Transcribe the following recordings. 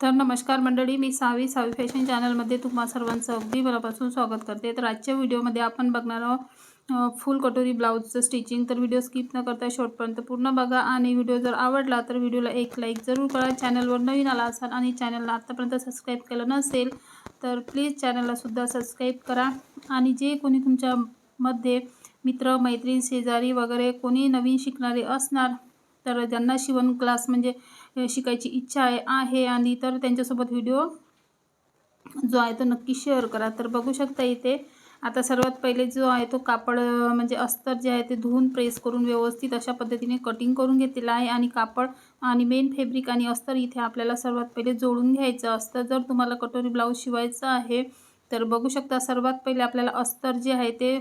तर नमस्कार मंडळी मी सावी सावी फॅशन चॅनलमध्ये तुम्हा सर्वांचं अगदी मनापासून स्वागत करते. तर आजच्या व्हिडिओमध्ये आपण बघणार आहोत फुल कटोरी ब्लाऊजचं स्टिचिंग तर व्हिडिओ स्किप न करता शॉर्टपर्यंत पूर्ण बघा आणि व्हिडिओ जर आवडला तर व्हिडिओला एक लाईक जरूर करा. चॅनलवर नवीन आला असाल आणि चॅनलला आत्तापर्यंत सबस्क्राईब केलं नसेल तर प्लीज चॅनललासुद्धा सबस्क्राईब करा. आणि जे कोणी तुमच्यामध्ये मित्र मैत्रीण शेजारी वगैरे कोणी नवीन शिकणारे असणार तर ज्यांना शिवण क्लास म्हणजे शिकायची इच्छा आहे आहे आणि तर त्यांच्यासोबत व्हिडिओ जो आहे तो नक्की शेअर करा. तर बघू शकता इथे आता सर्वात पहिले जो आहे तो कापड म्हणजे अस्तर जे आहे ते धुवून प्रेस करून व्यवस्थित अशा पद्धतीने कटिंग करून घेतलेलं आहे आणि कापड आणि मेन फॅब्रिक आणि अस्तर इथे आपल्याला सर्वात पहिले जोडून घ्यायचं अस्तर जर तुम्हाला कटोरी ब्लाऊज शिवायचं आहे तर बघू शकता सर्वात पहिले आपल्याला अस्तर जे आहे ते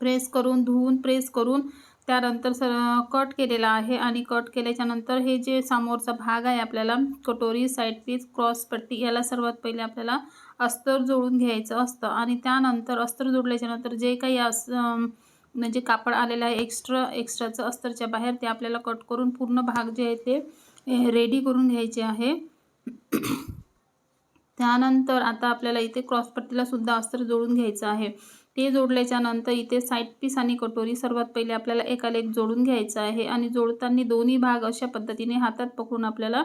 प्रेस करून धुवून प्रेस करून त्यानंतर सर कट केलेला आहे आणि कट केल्याच्यानंतर हे जे समोरचा भाग आहे आपल्याला कटोरी साईड पीस क्रॉस पट्टी याला सर्वात पहिले आपल्याला अस्तर जोडून घ्यायचं असतं. आणि त्यानंतर अस्तर जोडल्याच्यानंतर जे काही अस म्हणजे कापड आलेलं आहे एक्स्ट्रा एक्स्ट्राचं अस्तरच्या बाहेर ते आपल्याला कट करून पूर्ण भाग जे आहे ते रेडी करून घ्यायचे आहे. त्यानंतर आता आपल्याला इथे क्रॉसपट्टीला सुद्धा अस्तर जोडून घ्यायचं आहे. ते जोडल्याच्या नंतर इथे साईड पीस आणि कटोरी सर्वात पहिले आपल्याला एकाला एक जोडून घ्यायचं आहे आणि जोडताना दोन्ही भाग अशा पद्धतीने हातात पकडून आपल्याला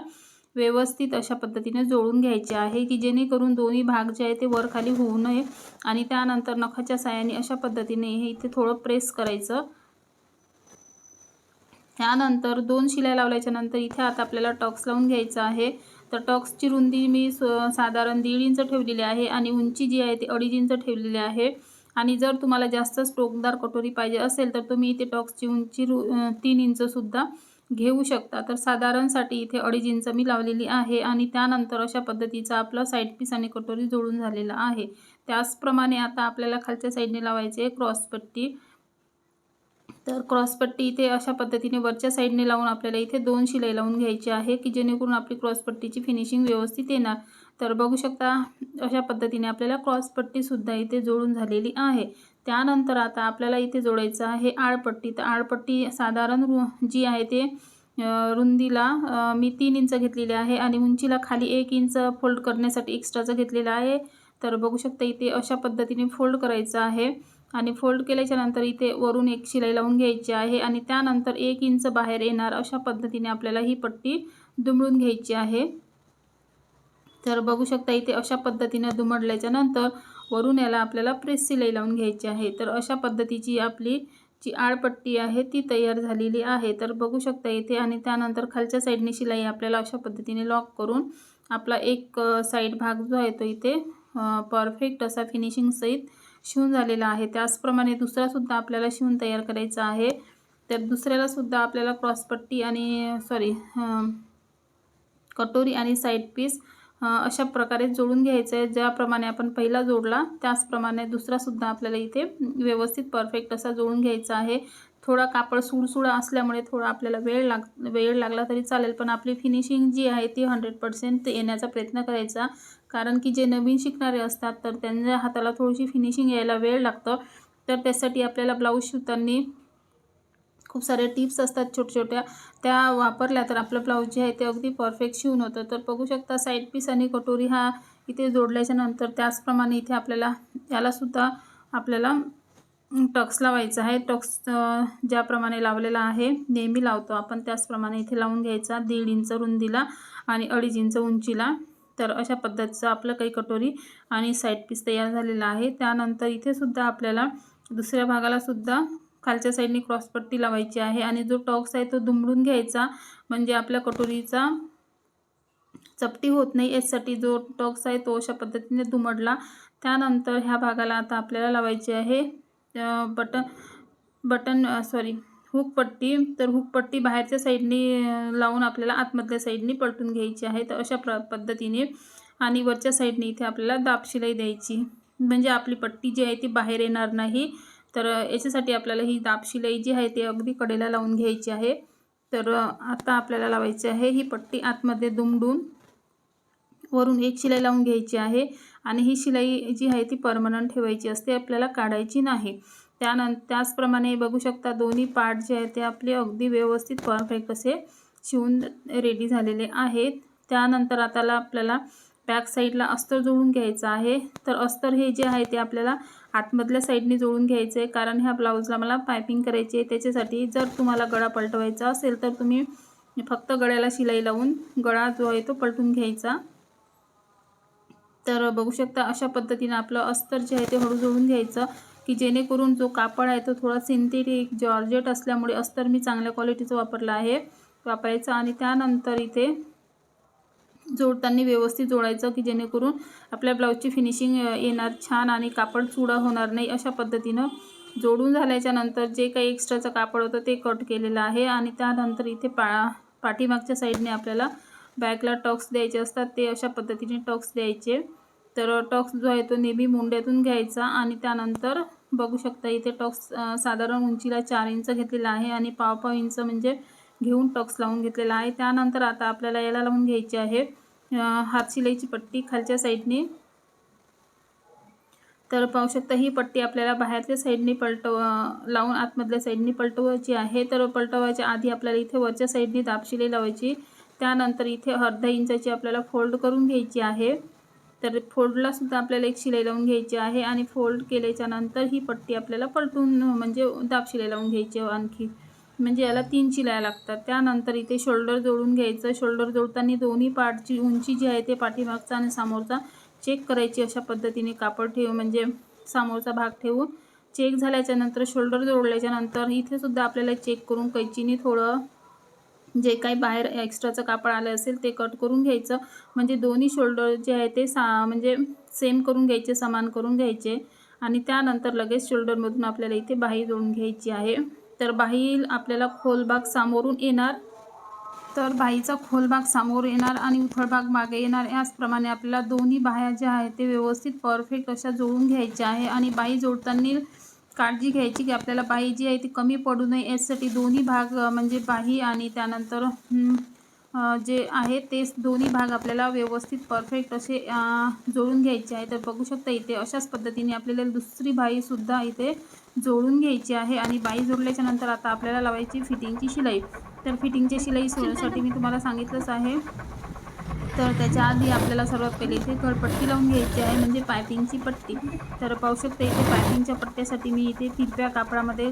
व्यवस्थित अशा पद्धतीने जोडून घ्यायचे आहे की जेणेकरून दोन्ही भाग जे आहे ते वर खाली होऊ नये आणि त्यानंतर नखाच्या साह्याने अशा पद्धतीने हे इथे थोडं प्रेस करायचं. त्यानंतर दोन शिलाई लावल्याच्या नंतर इथे आता आपल्याला टॉक्स लावून घ्यायचं आहे. तर टॉक्सची रुंदी मी स साधारण दीड इंच ठेवलेली आहे आणि उंची जी आहे ती अडीच इंच ठेवलेली आहे. आणि जर तुम्हाला जास्त स्टोकदार कटोरी पाहिजे असेल तर तुम्ही इथे टॉक्सची उंची रु तीन इंचसुद्धा घेऊ शकता. तर साधारणसाठी इथे अडीच इंच मी लावलेली आहे आणि त्यानंतर अशा पद्धतीचा आपला साईड पीस आणि कटोरी जोडून झालेला आहे. त्याचप्रमाणे आता आपल्याला खालच्या साईडने लावायचे आहे क्रॉसपट्टी तर क्रॉसपट्टी इथे अशा पद्धतीने वरच्या साईडने लावून आपल्याला इथे दोन शिलाई लावून घ्यायची आहे की जेणेकरून आपली क्रॉसपट्टीची फिनिशिंग व्यवस्थित येणार. तर बघू शकता अशा पद्धतीने आपल्याला क्रॉसपट्टीसुद्धा इथे जोडून झालेली आहे. त्यानंतर आता आपल्याला इथे जोडायचं आहे आळपट्टी. तर आळपट्टी साधारण रु जी आहे ते रुंदीला मी तीन इंच घेतलेली आहे आणि उंचीला खाली एक इंच फोल्ड करण्यासाठी एक्स्ट्राचं घेतलेलं आहे. तर बघू शकता इथे अशा पद्धतीने फोल्ड करायचं आहे. आणि फोल्ड केल्याच्यानंतर इथे वरून एक शिलाई लावून घ्यायची आहे आणि त्यानंतर एक इंच बाहेर येणार अशा पद्धतीने आपल्याला ही पट्टी दुमडून घ्यायची आहे. तर बघू शकता इथे अशा पद्धतीने दुमडल्याच्या नंतर वरून याला आपल्याला प्रेस शिलाई लावून घ्यायची आहे. तर अशा पद्धतीची आपली जी आळपट्टी आहे ती तयार झालेली आहे. तर बघू शकता इथे आणि त्यानंतर खालच्या साईडने शिलाई आपल्याला अशा पद्धतीने लॉक करून आपला एक साईड भाग जो आहे तो इथे परफेक्ट असा फिनिशिंग सहित शिवून झालेला आहे. त्याचप्रमाणे दुसरासुद्धा आपल्याला शिवून तयार करायचा आहे. तर दुसऱ्यालासुद्धा आपल्याला क्रॉसपट्टी आणि सॉरी कटोरी आणि साईड पीस अशा प्रकारे जोडून घ्यायचं आहे. ज्याप्रमाणे आपण पहिला जोडला त्याचप्रमाणे दुसरासुद्धा आपल्याला इथे व्यवस्थित परफेक्ट असा जोडून घ्यायचा आहे. थोडा कापड सुडसुडा असल्यामुळे थोडा आपल्याला वेळ लाग वेळ लागला तरी चालेल. पण आपली फिनिशिंग जी आहे ती हंड्रेड पर्सेंट येण्याचा प्रयत्न करायचा. कारण की जे नवीन शिकणारे असतात तर त्यांच्या हाताला थोडीशी फिनिशिंग यायला वेळ लागतं. तर त्यासाठी आपल्याला ब्लाऊज शिवताना खूप साऱ्या टिप्स असतात छोट्या छोट्या त्या वापरल्या तर आपलं ब्लाऊज जे आहे ते अगदी परफेक्ट शिवून होतं. तर बघू शकता साईड पीस आणि कटोरी हा इथे जोडल्याच्या नंतर त्याचप्रमाणे इथे आपल्याला यालासुद्धा आपल्याला टक्स लावायचा आहे. टक्स ज्याप्रमाणे लावलेला आहे नेहमी लावतो आपण. त्याचप्रमाणे इथे लावून घ्यायचा दीड इंच रुंदीला आणि अडीच इंच उंचीला. तर अशा पद्धतीचं आपलं काही कटोरी आणि साईड पीस तयार झालेला आहे. त्यानंतर इथे सुद्धा आपल्याला दुसऱ्या भागालासुद्धा खालच्या साईडने क्रॉसपट्टी लावायची आहे आणि जो टॉक्स आहे तो दुमडून घ्यायचा. म्हणजे आपल्या कटोरीचा चपटी होत नाही यासाठी जो टॉक्स आहे तो अशा पद्धतीने दुमडला. त्यानंतर ह्या भागाला आता आपल्याला लावायची आहे बटन बटन सॉरी हुकपट्टी तर हुकपट्टी बाहेरच्या साईडने लावून आपल्याला आतमधल्या साईडने पलटून घ्यायची आहे. तर अशा प्र पद्धतीने आणि वरच्या साईडने इथे आपल्याला दाब शिलाई द्यायची. म्हणजे आपली पट्टी जी आहे ती बाहेर येणार नाही. तर याच्यासाठी आपल्याला ही दाब शिलाई जी आहे ती अगदी कडेला लावून घ्यायची आहे. तर आता आपल्याला लावायची आहे ही पट्टी आतमध्ये दुमडून वरून एक शिलाई लावून घ्यायची आहे. आणि ही शिलाई जी आहे ती परमनंट ठेवायची असते आपल्याला काढायची नाही. त्यानं त्याचप्रमाणे बघू शकता दोन्ही पार्ट जे आहेत ते आपले अगदी व्यवस्थित परफेक्ट असे शिवून रेडी झालेले आहेत. त्यानंतर आताला आपल्याला बॅक साईडला अस्तर जोडून घ्यायचं आहे. तर अस्तर हे जे आहे ते आपल्याला आतमधल्या साईडने जोडून घ्यायचं आहे कारण ह्या ब्लाऊजला मला पायपिंग करायची आहे. त्याच्यासाठी जर तुम्हाला गळा पलटवायचा असेल तर तुम्ही फक्त गळ्याला शिलाई लावून गळा जो आहे तो पलटून घ्यायचा. तर बघू शकता अशा पद्धतीनं आपलं अस्तर जे आहे ते हळू जोडून घ्यायचं. की जेणेकरून जो कापड आहे तो थोडा सिंथेटिक जॉर्जेट असल्यामुळे अस्तर मी चांगल्या क्वालिटीचं वापरलं आहे. वापरायचं आणि त्यानंतर इथे जोडताना व्यवस्थित जोडायचं की जेणेकरून आपल्या ब्लाऊजची फिनिशिंग येणार छान आणि कापड चुडा होणार नाही अशा पद्धतीनं जोडून झाल्याच्यानंतर जे काही एक्स्ट्राचं कापड होतं ते कट केलेलं आहे आणि त्यानंतर इथे पा पाठीमागच्या साईडने आपल्याला बॅकला टॉक्स द्यायचे असतात ते अशा पद्धतीने टॉक्स द्यायचे. तर टॉक्स जो आहे तो नेहमी मुंड्यातून घ्यायचा आणि त्यानंतर बघू शकता इथे टॉक्स साधारण उंचीला चार इंच घेतलेला आहे आणि पाव पाव इंच म्हणजे घेऊन टॉक्स लावून घेतलेला आहे. त्यानंतर आता आपल्याला याला लावून घ्यायची आहे हात शिलाईची पट्टी खालच्या साईडने. तर पाहू शकता ही पट्टी आपल्याला बाहेरच्या साईडने पलटव लावून आतमधल्या साईडने पलटवायची आहे. तर पलटवायच्या आधी आपल्याला इथे वरच्या साईडने दाब शिलाई लावायची. त्यानंतर इथे अर्धा इंचाची आपल्याला फोल्ड करून घ्यायची आहे. तर फोल्डला सुद्धा आपल्याला एक शिलाई लावून घ्यायची आहे आणि फोल्ड केल्याच्यानंतर ही पट्टी आपल्याला पलटून म्हणजे दाब शिलाई लावून घ्यायची आणखी. म्हणजे याला तीन शिलाया लागतात. त्यानंतर इथे शोल्डर जोडून घ्यायचं. शोल्डर जोडताना दोन्ही पार्टची उंची जी आहे ते पाठीमागचा आणि समोरचा चेक करायची अशा पद्धतीने कापड ठेवून म्हणजे समोरचा भाग ठेवून चेक झाल्याच्यानंतर शोल्डर जोडल्याच्यानंतर इथेसुद्धा आपल्याला चेक करून कैचीने थोडं जे काही बाहेर एक्स्ट्राचं कापड आलं असेल ते कट करून घ्यायचं. म्हणजे दोन्ही शोल्डर जे आहे ते सा म्हणजे सेम करून घ्यायचे समान करून घ्यायचे. आणि त्यानंतर लगेच शोल्डरमधून आपल्याला इथे बाही जोडून घ्यायची आहे. तर बाही आपल्याला खोल भाग सामोरून येणार. तर बाईचा खोल भाग समोर येणार आणि उथळ भाग मागे येणार. याचप्रमाणे आपल्याला दोन्ही बाह्या ज्या आहेत ते व्यवस्थित परफेक्ट अशा जोडून घ्यायच्या आहे. आणि बाई जोडताना काळजी घ्यायची की आपल्याला बाई जी आहे ती कमी पडू नये. यासाठी दोन्ही भाग म्हणजे बाही आणि त्यानंतर जे आहे ते दोन्ही भाग आपल्याला व्यवस्थित परफेक्ट असे जोडून घ्यायचे आहे. तर बघू शकता इथे अशाच पद्धतीने आपल्याला दुसरी बाईसुद्धा इथे जोडून घ्यायची आहे आणि बाई जोडल्याच्या नंतर आता आपल्याला लावायची फिटिंगची शिलाई. तर फिटिंगची शिलाई सोडण्यासाठी मी तुम्हाला सांगितलंच आहे. तर त्याच्या आधी आपल्याला सर्वात पहिले इथे घडपट्टी लावून घ्यायची आहे म्हणजे पायपिंगची पट्टी. तर पाहू शकता इथे पायपिंगच्या पट्ट्यासाठी मी इथे तिरप्या कापडामध्ये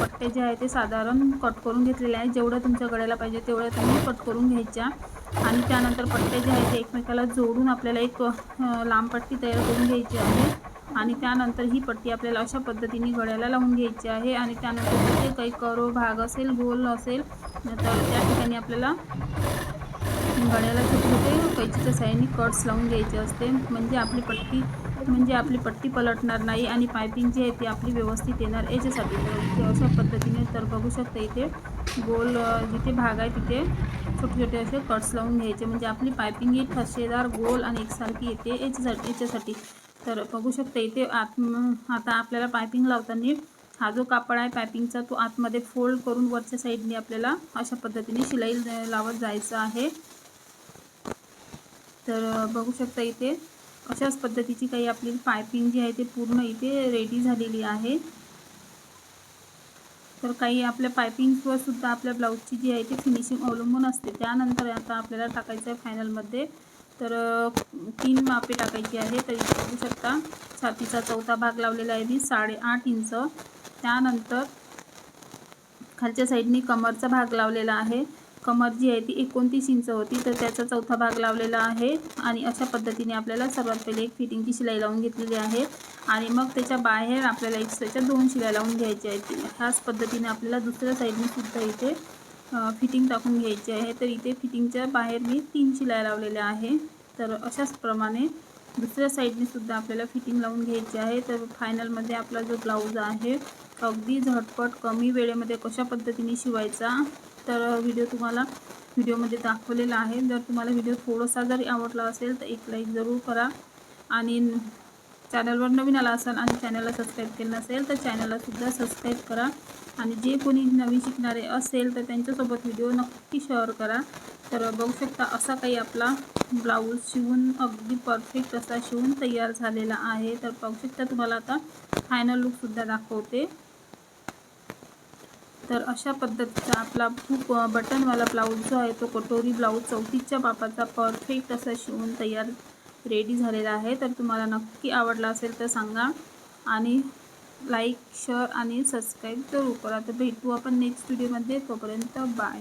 पट्टे जे आहे ते साधारण कट करून घेतलेले आहे जेवढं तुमच्या गळ्याला पाहिजे तेवढं तुम्ही कट करून घ्यायच्या. आणि त्यानंतर पट्टे जे आहेत ते एकमेकाला जोडून आपल्याला एक लांब पट्टी तयार करून घ्यायची आहे. आणि त्यानंतर ही पट्टी आपल्याला अशा पद्धतीने गळ्याला लावून घ्यायची आहे. आणि त्यानंतर जिथे काही करो भाग असेल गोल असेल तर त्या ठिकाणी आपल्याला गळ्याला छोटे छोटे कैचीच्या साह्याने कट्स लावून घ्यायचे असते. म्हणजे आपली पट्टी म्हणजे आपली पट्टी पलटणार नाही आणि पायपिंग जी आहे ती आपली व्यवस्थित येणार याच्यासाठी. तर अशा पद्धतीने तर बघू शकता इथे गोल जिथे भाग आहे तिथे छोटे छोटे असे कट्स लावून घ्यायचे. म्हणजे आपली पायपिंग ही ठसेदार गोल आणि एकसारखी येते याच्यासाठी याच्यासाठी. तर बघू शकता इथे आत आता आपल्याला पायपिंग लावताना हा जो कापड आहे पायपिंगचा तो आतमध्ये फोल्ड करून वरच्या साईडने आपल्याला अशा पद्धतीने शिलाई लावत जायचं आहे. तर बघू शकता इथे अशाच पद्धतीची काही आपली पायपिंग जी आहे ते पूर्ण इथे रेडी झालेली आहे. तर काही आपल्या पायपिंगवर सुद्धा आपल्या ब्लाऊजची जी आहे ती फिनिशिंग अवलंबून असते. त्यानंतर आता आपल्याला टाकायचं आहे फायनलमध्ये तर तीन मापे टाकायची आहे. तर इथे बघू शकता छातीचा चौथा भाग लावलेला आहे मी साडेआठ इंच. त्यानंतर खालच्या साईडनी कमरचा भाग लावलेला आहे. कमर जी आहे ती एकोणतीस इंच होती तर त्याचा चौथा भाग लावलेला आहे आणि अशा पद्धतीने आपल्याला सर्वात पहिले एक फिटिंगची शिलाई लावून घेतलेली आहे. आणि मग त्याच्या बाहेर आपल्याला एक्स्ट्राच्या दोन शिलाई लावून घ्यायच्या आहेत. ह्याच पद्धतीने आपल्याला दुसऱ्या साईडने सुद्धा इथे फिटिंग टाकून घ्यायची आहे. तर इथे फिटिंगच्या बाहेर मी तीन शिलाई लावलेल्या आहे. तर अशाच प्रमाणे दुसऱ्या साईडने सुद्धा आपल्याला फिटिंग लावून घ्यायची आहे. तर फायनलमध्ये आपला जो ब्लाऊज आहे अगदी झटपट कमी वेळेमध्ये कशा पद्धतीने शिवायचा तर व्हिडिओ तुम्हाला व्हिडिओमध्ये दाखवलेला आहे. जर तुम्हाला व्हिडिओ थोडासा जरी आवडला असेल तर एक लाईक जरूर करा. आणि चॅनलवर नवीन आला असाल आणि चॅनलला सबस्क्राईब केलं नसेल तर चॅनललासुद्धा सबस्क्राईब करा. आणि जे कोणी नवीन शिकणारे असेल तर त्यांच्यासोबत व्हिडिओ नक्की शेअर करा. तर बघू शकता असा काही आपला ब्लाऊज शिवून अगदी परफेक्ट असा शिवून तयार झालेला आहे. तर बघू शकता तुम्हाला आता फायनल लुकसुद्धा दाखवते. तर अशा पद्धतीचा आपला खूप बटनवाला ब्लाऊज जो आहे तो कटोरी ब्लाऊज चौतीसच्या बापाचा परफेक्ट असा शिवून तयार रेडी झालेला आहे. तर तुम्हाला नक्की आवडला असेल तर सांगा आणि लाईक शेअर आणि सबस्क्राईब जरूर करा तर भेटू आपण नेक्स्ट व्हिडिओमध्ये तोपर्यंत बाय